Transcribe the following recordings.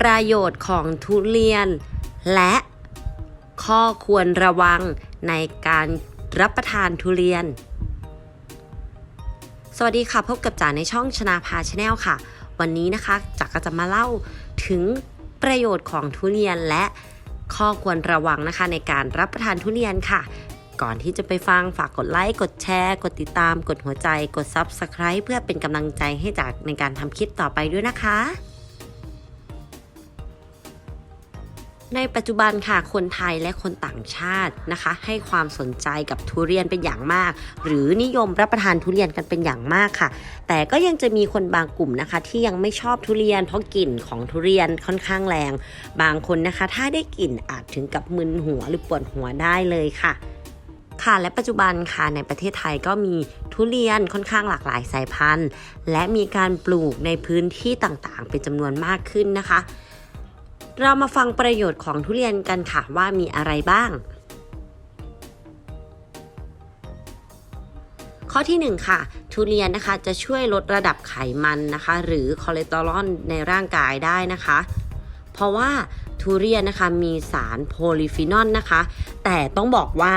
ประโยชน์ของทุเรียน และข้อควรระวังในการรับประทานทุเรียน สวัสดีค่ะ พบกับจ๋าในช่องชนาพาชาแนลค่ะ วันนี้นะคะจ๋าก็จะมาเล่าถึงประโยชน์ของทุเรียนและข้อควรระวังนะคะ ในการรับประทานทุเรียนค่ะ ก่อนที่จะไปฟังฝากกดไลค์ กดแชร์ กดติดตาม กดหัวใจ กด Subscribe เพื่อเป็นกำลังใจให้จากในการทำคลิปต่อไปด้วยนะคะ ในปัจจุบันค่ะคนไทยและคนต่างชาตินะคะ ให้ความสนใจกับทุเรียนเป็นอย่างมาก หรือนิยมรับประทานทุเรียนกันเป็นอย่างมากค่ะ แต่ก็ยังจะมีคนบางกลุ่มนะคะ ที่ยังไม่ชอบทุเรียน เพราะกลิ่นของทุเรียนค่อนข้างแรง บางคนนะคะ ถ้าได้กลิ่นอาจถึงกับมึนหัวหรือปวดหัวได้เลยค่ะค่ะและปัจจุบันค่ะในประเทศไทยก็มีทุเรียนค่อนข้างหลากหลายสายพันธุ์ และมีการปลูกในพื้นที่ต่างๆ เป็นจำนวนมากขึ้นนะคะ เรามาฟังประโยชน์ของทุเรียนกันค่ะว่ามีอะไรบ้าง ข้อที่ 1 ค่ะ ทุเรียนนะคะจะช่วยลดระดับไขมันนะคะ หรือคอเลสเตอรอลในร่างกายได้นะคะ เพราะว่าทุเรียนนะคะมีสารโพลีฟีนอลนะคะ แต่ต้องบอกว่า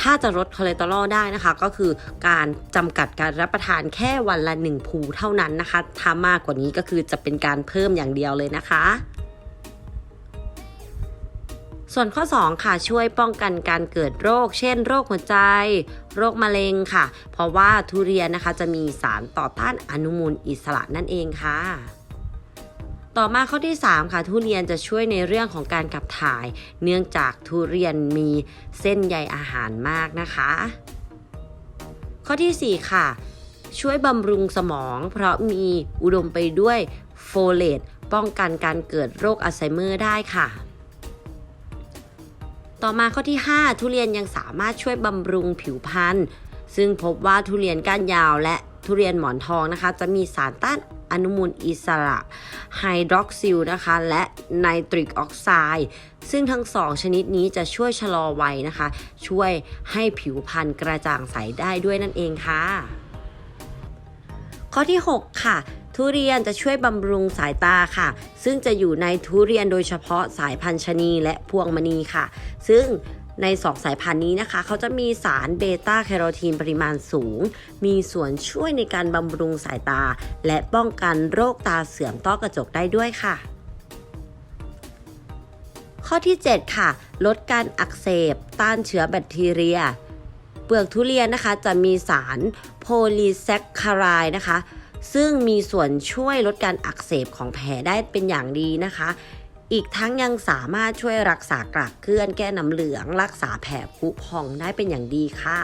ถ้าจะลดคอเลสเตอรอลได้นะคะ ก็คือการจำกัดการรับประทานแค่วันละ 1 ภูเท่านั้นนะคะ ถ้ามากกว่านี้ก็คือจะเป็นการเพิ่มอย่างเดียวเลยนะคะ ส่วนข้อ 2 ค่ะช่วยป้องกันการเกิดโรค เช่น โรคหัวใจ โรคมะเร็งค่ะ เพราะว่าทุเรียนนะคะจะมีสารต่อต้านอนุมูลอิสระนั่นเองค่ะ ต่อมาข้อที่ 3 ค่ะ ทุเรียนจะช่วยในเรื่องของการขับถ่าย เนื่องจากทุเรียนมีเส้นใยอาหารมากนะคะ ข้อทีสี่4 ค่ะ ช่วยบำรุงสมอง เพราะมีอุดมไปด้วยโฟเลตป้องกันการเกิดโรคอัลไซเมอร์ได้ค่ะ ต่อมาข้อที่ 5 ทุเรียนยังสามารถช่วยบำรุงผิวพรรณซึ่งพบว่าทุเรียนก้านยาวและทุเรียนหมอนทองนะคะ จะมีสารต้านอนุมูลอิสระไฮดรอกซิลนะคะ และไนตริกออกไซด์ซึ่งทั้งสองชนิดนี้จะช่วยชะลอวัยนะคะ ช่วยให้ผิวพรรณกระจ่างใสได้ด้วยนั่นเองค่ะ ข้อที่ 6 ค่ะ ทุเรียนจะช่วยบำรุงสายตาค่ะ ซึ่งจะอยู่ในทุเรียนโดยเฉพาะสายพันธุ์ชนีและพวงมณีค่ะ ซึ่งใน2สายพันธุ์นี้นะคะ เขาจะมีสารเบต้าแคโรทีนปริมาณสูง มีส่วนช่วยในการบำรุงสายตา และป้องกันโรคตาเสื่อมต้อกระจกได้ด้วยค่ะ ข้อที่ 7 ค่ะ ลดการอักเสบ ต้านเชื้อแบคทีเรีย เปลือกทุเรียนนะคะจะมีสารโพลีแซคคารายนะคะ ซึ่งมีส่วนช่วยลดการอักเสบของแผลได้เป็นอย่างดีนะคะ อีกทั้งยังสามารถช่วยรักษากรากเกลื่อนแก้น้ำเหลือง รักษาแผลผุพองได้เป็นอย่างดีค่ะ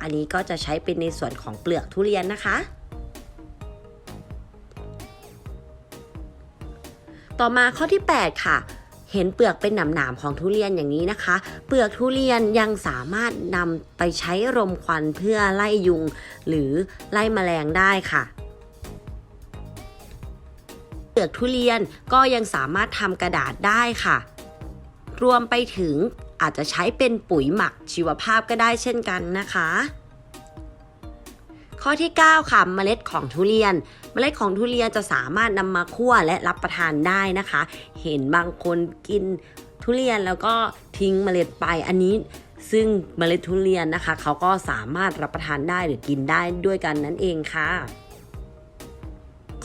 อันนี้ก็จะใช้เป็นในส่วนของเปลือกทุเรียนนะคะต่อมาข้อที่ 8 ค่ะ เห็นเปลือกเป็นหนามๆของทุเรียนอย่างนี้นะคะ เปลือกทุเรียนยังสามารถนำไปใช้รมควันเพื่อไล่ยุง หรือไล่แมลงได้ค่ะ ลือกทุเรียนก็ยังสามารถทำกระดาษได้ค่ะ รวมไปถึงอาจจะใช้เป็นปุ๋ยหมักชีวภาพก็ได้เช่นกันนะคะ ข้อที่ 9 ค่ะ เมล็ดของทุเรียน เมล็ดของทุเรียนจะสามารถนำมาคั่วและรับประทานได้นะคะ เห็นบางคนกินทุเรียนแล้วก็ทิ้งเมล็ดไปอันนี้ซึ่งเมล็ดทุเรียนนะคะ เขาก็สามารถรับประทานได้หรือกินได้ด้วยกันนั่นเองค่ะ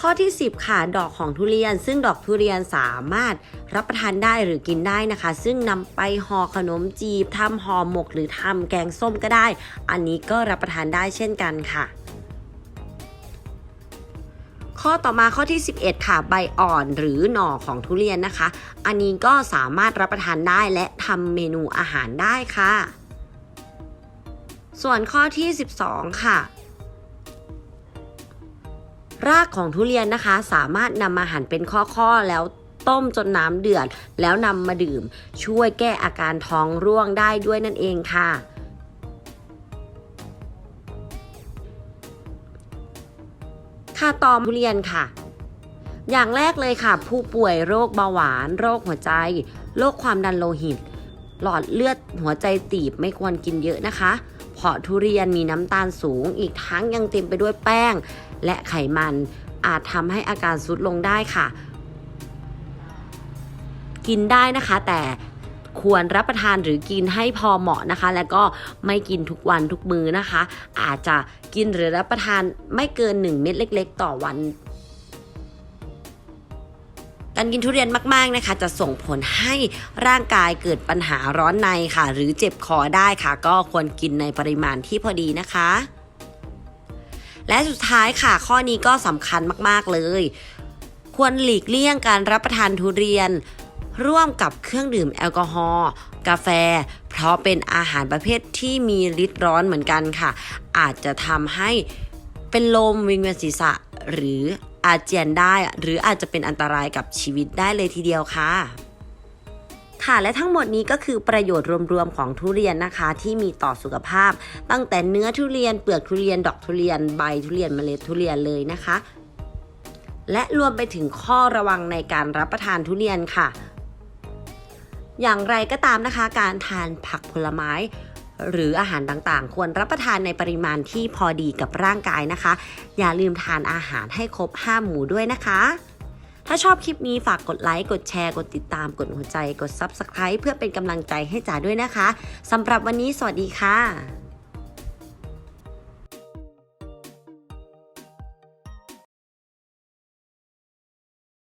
ข้อที่ 10 ค่ะ ดอกของทุเรียน ซึ่งดอกทุเรียนสามารถรับประทานได้หรือกินได้นะคะ ซึ่งนำไปห่อขนมจีบทำห่อหมกหรือทำแกงส้มก็ได้ อันนี้ก็รับประทานได้เช่นกันค่ะข้อต่อมาข้อที่ 11 ค่ะ ใบอ่อนหรือหน่อของทุเรียนนะคะ อันนี้ก็สามารถรับประทานได้และทำเมนูอาหารได้ค่ะ ส่วนข้อที่ 12 ค่ะ รากของทุเรียนนะคะ สามารถนำมาหั่นเป็นข้อๆแล้วต้มจนน้ำเดือด แล้วนำมาดื่ม ช่วยแก้อาการท้องร่วงได้ด้วยนั่นเองค่ะค่าตอมทุเรียนค่ะ อย่างแรกเลยค่ะ ผู้ป่วยโรคเบาหวาน โรคหัวใจ โรคความดันโลหิต หลอดเลือดหัวใจตีบไม่ควรกินเยอะนะคะ ราะทุเรียนมีน้ำตาลสูง อีกทั้งยังเต็มไปด้วยแป้ง และไขมัน อาจทำให้อาการซุดลงได้ค่ะ กินได้นะคะ แต่ควรรับประทานหรือกินให้พอเหมาะนะคะ แล้วก็ไม่กินทุกวันทุกมื้อนะคะ อาจจะกินหรือรับประทานไม่เกิน 1 เม็ดเล็ก ๆ ต่อวัน การกินทุเรียนมากๆนะคะ จะส่งผลให้ร่างกายเกิดปัญหาร้อนในค่ะ หรือเจ็บคอได้ค่ะ ก็ควรกินในปริมาณที่พอดีนะคะ และสุดท้ายค่ะ ข้อนี้ก็สำคัญมากๆเลย ควรหลีกเลี่ยงการรับประทานทุเรียน ร่วมกับเครื่องดื่มแอลกอฮอล์กาแฟ เพราะเป็นอาหารประเภทที่มีฤทธิ์ร้อนเหมือนกันค่ะ อาจจะทำให้เป็นลมวิงเวียนศีรษะหรือ อาเจียนได้ หรืออาจจะเป็นอันตรายกับชีวิตได้เลยทีเดียวค่ะ ค่ะและทั้งหมดนี้ก็คือประโยชน์รวมๆของทุเรียนนะคะ ที่มีต่อสุขภาพ ตั้งแต่เนื้อทุเรียนเปลือกทุเรียนดอกทุเรียนใบทุเรียนเมล็ดทุเรียนเลยนะคะ และรวมไปถึงข้อระวังในการรับประทานทุเรียนค่ะ อย่างไรก็ตามนะคะ การทานผักผลไม้ หรืออาหารต่างๆ ควรรับประทานในปริมาณที่พอดีกับร่างกายนะคะ อย่าลืมทานอาหารให้ครบ5หมู่ด้วยนะคะ ถ้าชอบคลิปนี้ฝากกดไลค์ กดแชร์ กดติดตาม กดหัวใจ กด Subscribe เพื่อเป็นกำลังใจให้จ๋าด้วยนะคะสำหรับวันนี้สวัสดีค่ะ